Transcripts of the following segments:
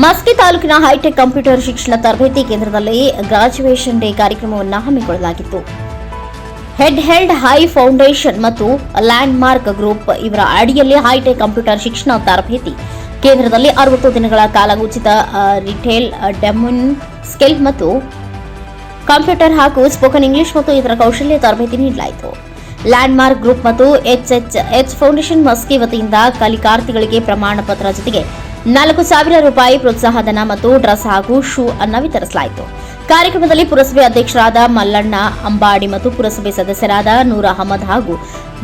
ಮಸ್ಕಿ ತಾಲೂಕಿನ high tech computer ಶಿಕ್ಷಣ ತರಬೇತಿ ಕೇಂದ್ರದಲ್ಲಿ ಗ್ರಾಜುವೇಷನ್ ಡೇ ಕಾರ್ಯಕ್ರಮವನ್ನು ಹಮ್ಮಿಕೊಳ್ಳಲಾಗಿತ್ತು. ಹೆಡ್ ಹೆಲ್ಡ್ ಹೈ ಫೌಂಡೇಶನ್ ಮತ್ತು ಲ್ಯಾಂಡ್ ಮಾರ್ಕ್ ಗ್ರೂಪ್ ಇವರ ಅಡಿಯಲ್ಲಿ ಹೈಟೆಕ್ ಕಂಪ್ಯೂಟರ್ ಶಿಕ್ಷಣ ತರಬೇತಿ ಕೇಂದ್ರದಲ್ಲಿ ಅರವತ್ತು ದಿನಗಳ ಕಾಲ ಉಚಿತ ರಿಟೇಲ್, ಡೆಮನ್ ಸ್ಕಿಲ್ ಮತ್ತು ಕಂಪ್ಯೂಟರ್ ಹಾಗೂ ಸ್ಪೋಕನ್ ಇಂಗ್ಲಿಷ್ ಮತ್ತು ಇತರ ಕೌಶಲ್ಯ ತರಬೇತಿ ನೀಡಲಾಯಿತು. ಲ್ಯಾಂಡ್ ಮಾರ್ಕ್ ಗ್ರೂಪ್ ಮತ್ತು H H H foundation Maski ವತಿಯಿಂದ ಕಲಿಕಾರ್ಥಿಗಳಿಗೆ ಪ್ರಮಾಣ ಪತ್ರ ಜೊತೆಗೆ ನಾಲ್ಕು ಸಾವಿರ ರೂಪಾಯಿ ಪ್ರೋತ್ಸಾಹಧನ ಮತ್ತು ಡ್ರೆಸ್ ಹಾಗೂ ಶೂ ಅನ್ನು ವಿತರಿಸಲಾಯಿತು. ಕಾರ್ಯಕ್ರಮದಲ್ಲಿ ಪುರಸಭೆ ಅಧ್ಯಕ್ಷರಾದ ಮಲ್ಲಣ್ಣ ಅಂಬಾಡಿ ಮತ್ತು ಪುರಸಭೆ ಸದಸ್ಯರಾದ ನೂರ್ ಅಹಮದ್ ಹಾಗೂ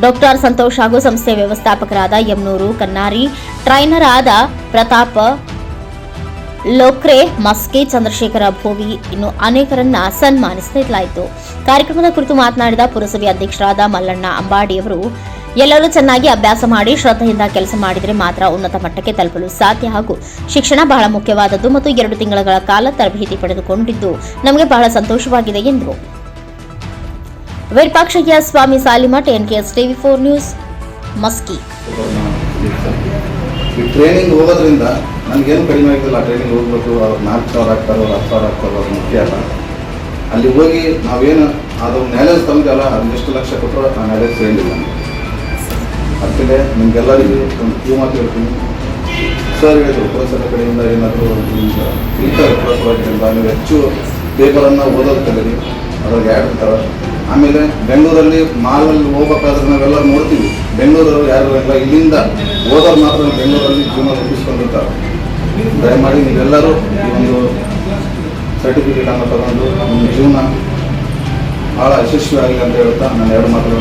ಡಾಕ್ಟರ್ ಸಂತೋಷ್ ಹಾಗೂ ಸಂಸ್ಥೆಯ ವ್ಯವಸ್ಥಾಪಕರಾದ ಯಮ್ನೂರು ಕನ್ನಾರಿ, ಟ್ರೈನರ್ ಆದ ಪ್ರತಾಪ್ ಲೋಕ್ರೆ, ಮಸ್ಕೆ, ಚಂದ್ರಶೇಖರ ಭೋವಿ ಇನ್ನು ಅನೇಕರನ್ನ ಸನ್ಮಾನಿಸಲಾಯಿತು. ಕಾರ್ಯಕ್ರಮದ ಕುರಿತು ಮಾತನಾಡಿದ ಪುರಸಭೆ ಅಧ್ಯಕ್ಷರಾದ ಮಲ್ಲಣ್ಣ ಅಂಬಾಡಿಯವರು ಎಲ್ಲರೂ ಚೆನ್ನಾಗಿ ಅಭ್ಯಾಸ ಮಾಡಿ, ಶ್ರದ್ಧೆಯಿಂದ ಕೆಲಸ ಮಾಡಿದರೆ ಮಾತ್ರ ಉನ್ನತ ಮಟ್ಟಕ್ಕೆ ತಲುಪಲು ಸಾಧ್ಯ ಹಾಗೂ ಶಿಕ್ಷಣ ಬಹಳ ಮುಖ್ಯವಾದದ್ದು ಮತ್ತು ಎರಡು ತಿಂಗಳ ಕಾಲ ತರಬೇತಿ ಪಡೆದುಕೊಂಡಿದ್ದು ನಮಗೆ ಬಹಳ ಸಂತೋಷವಾಗಿದೆ ಎಂದರು. Virupakshayya, Swamy Salimath NKS TV four news, Maski. ಈ ಟ್ರೈನಿಂಗ್ ಹೋಗೋದ್ರಿಂದ ನನಗೇನು ಕಡಿಮೆ ಆಗ್ತಿಲ್ಲ. ಟ್ರೈನಿಂಗ್ ಹೋಗ್ಬೇಕು ನಾಲ್ಕು ಸಾವಿರ ಆಗ್ತಾರೋ ಹತ್ತು ಸಾವಿರ ಆಗ್ತಾರೋ ಅದು ಮುಖ್ಯ ಅಲ್ಲ. ಅಲ್ಲಿ ಹೋಗಿ ನಾವೇನು ಅದು ನ್ಯಾಲೇಜ್ ಅಲ್ಲ ಎಷ್ಟು ಲಕ್ಷ ಕೊಟ್ಟರು ಆ ನ್ಯಾಲೇಜ್ ತಗೊಂಡಿಲ್ಲ ಅದಕ್ಕೆ ನಿಮ್ಗೆಲ್ಲರಿಗೂ ಒಂದು ಕ್ಯೂ ಮಾತು ಹೇಳ್ತೀನಿ ಸರ್ ಹೇಳಿದ್ರು, ಪುರಸಭೆ ಕಡೆಯಿಂದ ಏನಾದರೂ ನಿಮ್ಗೆ ಇರ್ತಾರೆ ಪುರಸಭೆಯಿಂದ ನೀವು ಹೆಚ್ಚು ಪೇಪರನ್ನು ಓದೋದು ಕಲೀರಿ ಅದ್ರಾಗ ಯಾರು ಇರ್ತಾರೆ ಆಮೇಲೆ ಬೆಂಗಳೂರಲ್ಲಿ ಮಾಲಲ್ಲಿ ಹೋಗ್ಬೇಕಾದ್ರೆ ನಾವೆಲ್ಲ ನೋಡ್ತೀವಿ. ಬೆಂಗಳೂರಲ್ಲಿ ಯಾರು ಇಲ್ಲ, ಇಲ್ಲಿಂದ ಓದೋರು ಮಾತ್ರ ಬೆಂಗಳೂರಲ್ಲಿ ಜೀವನ ರೂಪಿಸ್ಕೊಂಡಿರ್ತಾರೆ. ದಯಮಾಡಿ ನೀವೆಲ್ಲರೂ ಈ ಒಂದು ಸರ್ಟಿಫಿಕೇಟನ್ನು ತಗೊಂಡು ನಿಮ್ಮ ಜೀವನ ಭಾಳ ಯಶಸ್ವಿ ಆಗಲಿ ಅಂತ ಹೇಳ್ತಾ ನಾನು ಎರಡು ಮಾತುಗಳನ್ನು